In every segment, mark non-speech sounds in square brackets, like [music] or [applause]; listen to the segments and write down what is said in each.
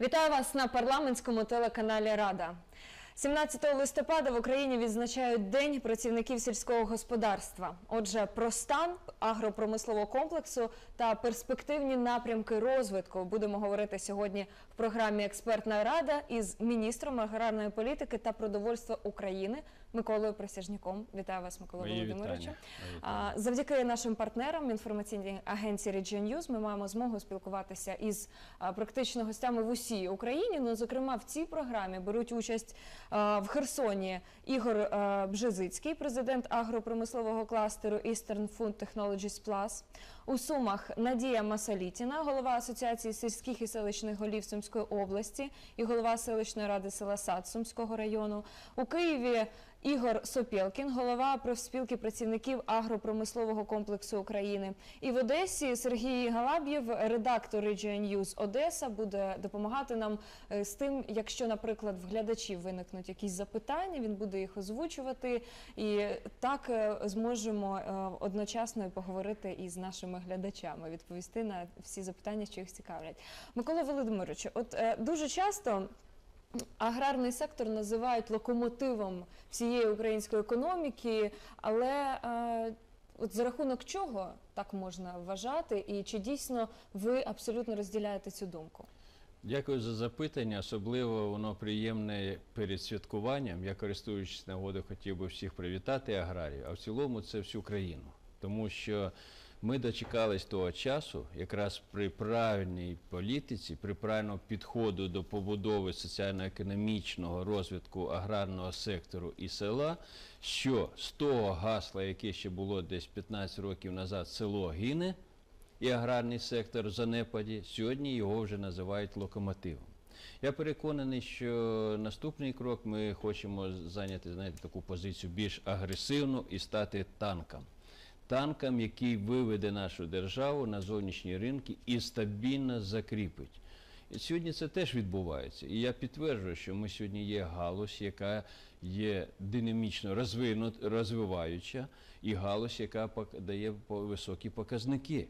Вітаю вас на парламентському телеканалі Рада. 17 листопада в Україні відзначають День працівників сільського господарства. Отже, про стан агропромислового комплексу та перспективні напрямки розвитку будемо говорити сьогодні в програмі Експертна рада із міністром аграрної політики та продовольства України Миколою Присяжняком. Вітаю вас, Микола Мої Володимировичу. вітання. Мої вітання. А, Завдяки нашим партнерам інформаційній агенції Region News ми маємо змогу спілкуватися із практично гостями в усій Україні. Ну, зокрема, в цій програмі беруть участь в Херсоні Ігор Бжезицький, президент агропромислового кластеру Eastern Food Technologies Plus. У Сумах Надія Масалітіна, голова Асоціації сільських і селищних голів Сумської області і голова селищної ради села Сад Сумського району. У Києві Ігор Сопєлкін, голова профспілки працівників агропромислового комплексу України. І в Одесі Сергій Галаб'єв, редактор Region News Одеса, буде допомагати нам е, з тим, якщо, наприклад, в глядачів виникнуть якісь запитання, він буде їх озвучувати, і так е, зможемо е, одночасно поговорити із нашими глядачами, відповісти на всі запитання, що їх цікавлять. Микола Володимировичу, от дуже часто. Аграрний сектор називають локомотивом всієї української економіки, але е, от за рахунок чого так можна вважати, і чи дійсно ви абсолютно розділяєте цю думку? Дякую за запитання. Особливо воно приємне перед святкуванням. Я користуючись нагодою, хотів би всіх привітати аграрію, а в цілому це всю країну. Тому що ми дочекались того часу, якраз при правильній політиці, при правильному підходу до побудови соціально-економічного розвитку аграрного сектору і села, що з того гасла, яке ще було десь 15 років назад, село гине, і аграрний сектор в занепаді, сьогодні його вже називають локомотивом. Я переконаний, що наступний крок ми хочемо зайняти знаєте, таку позицію більш агресивну і стати танком. Танком, який виведе нашу державу на зовнішні ринки і стабільно закріпить. І сьогодні це теж відбувається. І я підтверджую, що ми сьогодні є галузь, яка є динамічно розвиваюча, і галузь, яка дає високі показники.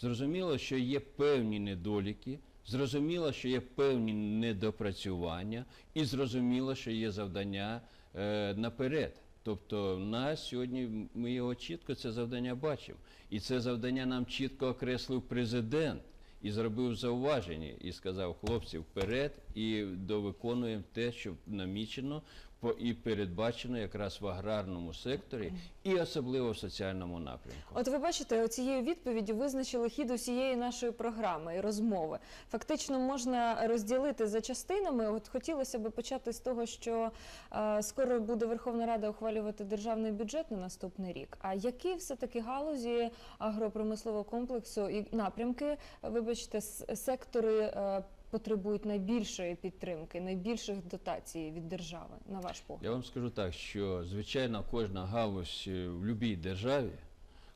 Зрозуміло, що є певні недоліки, зрозуміло, що є певні недопрацювання, і зрозуміло, що є завдання е, наперед. Тобто, на сьогодні ми його чітко це завдання бачимо. І це завдання нам чітко окреслив президент і зробив зауваження, і сказав хлопці вперед, і довиконуємо те, що намічено і передбачено якраз в аграрному секторі, і особливо в соціальному напрямку. От ви бачите, цією відповіддю визначили хід усієї нашої програми і розмови. Фактично можна розділити за частинами. От хотілося б почати з того, що е, скоро буде Верховна Рада ухвалювати державний бюджет на наступний рік. А які все таки галузі агропромислового комплексу і напрямки, вибачте, сектори е, потребують найбільшої підтримки, найбільших дотацій від держави, на ваш погляд? Я вам скажу так, що звичайно кожна галузь е, в будь-якій державі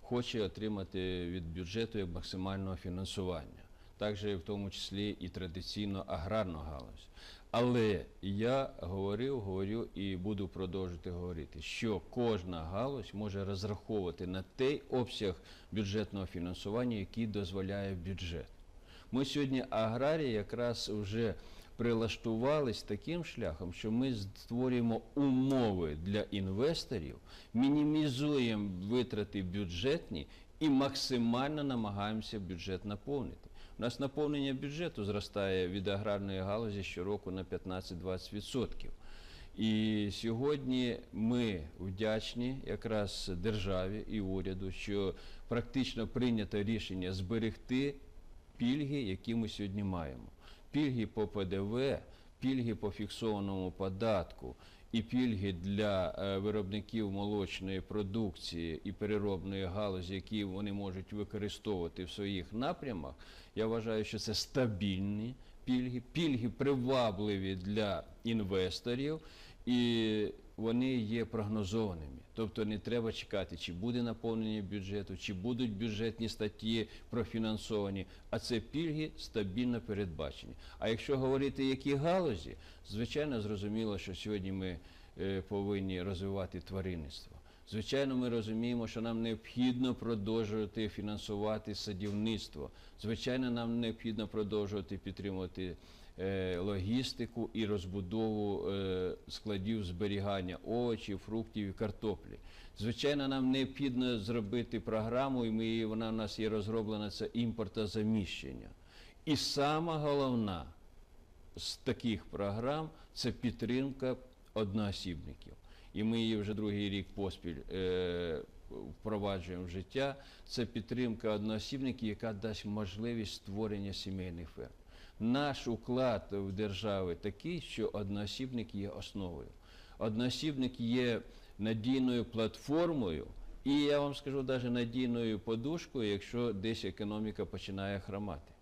хоче отримати від бюджету максимального фінансування, також в тому числі і традиційно аграрну галузь. Але я говорив, говорю і буду продовжувати говорити, що кожна галузь може розраховувати на той обсяг бюджетного фінансування, який дозволяє бюджет. Ми сьогодні аграрії якраз вже прилаштувались таким шляхом, що ми створюємо умови для інвесторів, мінімізуємо витрати бюджетні і максимально намагаємося бюджет наповнити. У нас наповнення бюджету зростає від аграрної галузі щороку на 15-20%. І сьогодні ми вдячні якраз державі і уряду, що практично прийнято рішення зберегти пільги, які ми сьогодні маємо. Пільги по ПДВ, пільги по фіксованому податку і пільги для е, виробників молочної продукції і переробної галузі, які вони можуть використовувати в своїх напрямах. Я вважаю, що це стабільні пільги, пільги привабливі для інвесторів. І вони є прогнозованими. Тобто не треба чекати, чи буде наповнення бюджету, чи будуть бюджетні статті профінансовані, а це пільги стабільно передбачені. А якщо говорити, які галузі, звичайно зрозуміло, що сьогодні ми е, повинні розвивати тваринництво. Звичайно, ми розуміємо, що нам необхідно продовжувати фінансувати садівництво. Звичайно, нам необхідно продовжувати підтримувати е, логістику і розбудову е, складів зберігання овочів, фруктів і картоплі. Звичайно, нам необхідно зробити програму, і ми, вона в нас є розроблена, це імпортозаміщення. І сама головна з таких програм це підтримка одноосібників. І ми її вже другий рік поспіль е, впроваджуємо в життя. Це підтримка одноосібників, яка дасть можливість створення сімейних ферм. Наш уклад в держави такий, що одноосібник є основою. Одноосібник є надійною платформою, і я вам скажу навіть надійною подушкою, якщо десь економіка починає хромати.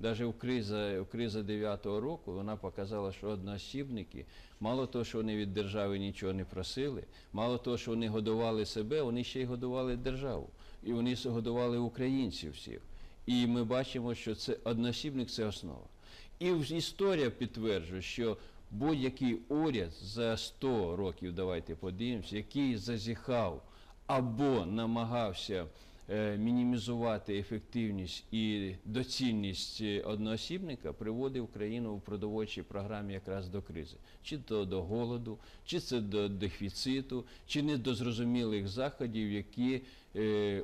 Навіть в криза, в криза 9-го року вона показала, що одноосібники, мало того, що вони від держави нічого не просили, мало того, що вони годували себе, вони ще й годували державу. І вони годували українців всіх. І ми бачимо, що це одноосібник це основа. І історія підтверджує, що будь-який уряд за 100 років, давайте подивимося, який зазіхав або намагався мінімізувати ефективність і доцільність е, одноосібника, приводив країну в продовольчій програмі якраз до кризи. Чи то до голоду, чи це до дефіциту, чи не до зрозумілих заходів, які е,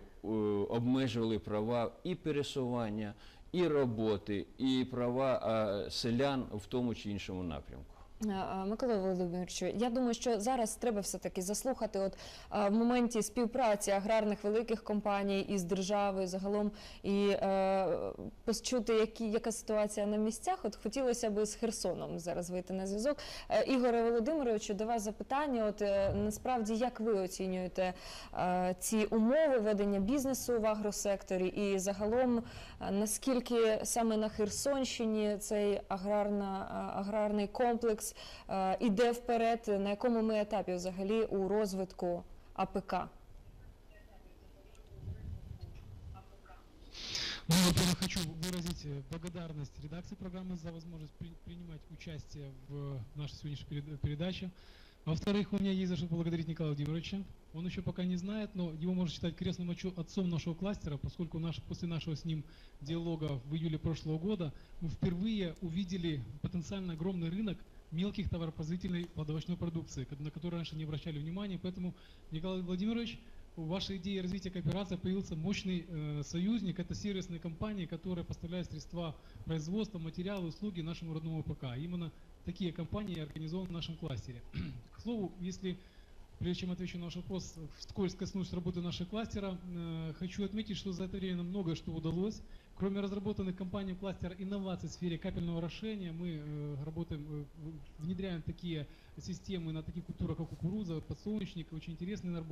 обмежували права і пересування, і роботи, і права селян в тому чи іншому напрямку. Е, е, Микола Володимировичу, я думаю, що зараз треба все-таки заслухати от е, в моменті співпраці аграрних великих компаній із державою загалом і е, почути, які, яка ситуація на місцях. От хотілося б з Херсоном зараз вийти на зв'язок. Ігоре Володимировичу, до вас запитання. От насправді, як ви оцінюєте е, ці умови ведення бізнесу в агросекторі, і загалом наскільки саме на Херсонщині цей аграрна, аграрний комплекс е, іде вперед, на якому ми етапі взагалі у розвитку АПК? Ну, во-первых, хочу выразить э, благодарность редакции программы за возможность при- принимать участие в нашей сегодняшней перед- передаче. Во-вторых, у меня есть за что поблагодарить Николая Владимировича. Он еще пока не знает, но его можно считать крестным отчу- отцом нашего кластера, поскольку наш, после нашего с ним диалога в июле прошлого года мы впервые увидели потенциально огромный рынок мелких товаропроизводительной плодовочной продукции, на который раньше не обращали внимания. Поэтому, Николай Владимирович, в вашей идее развития кооперации появился мощный э, союзник. Это сервисные компании, которые поставляют средства производства, материалы, услуги нашему родному ПК. Именно такие компании организованы в нашем кластере. [clears throat] К слову, если прежде чем отвечу на ваш вопрос, вскользь коснусь работы нашего кластера, э, хочу отметить, что за это время многое что удалось. Кроме разработанных компанией кластера инноваций в сфере капельного орошения, мы э, работаем, э, внедряем такие системы на таких культурах, как кукуруза, подсолнечник. Очень интересные наработки.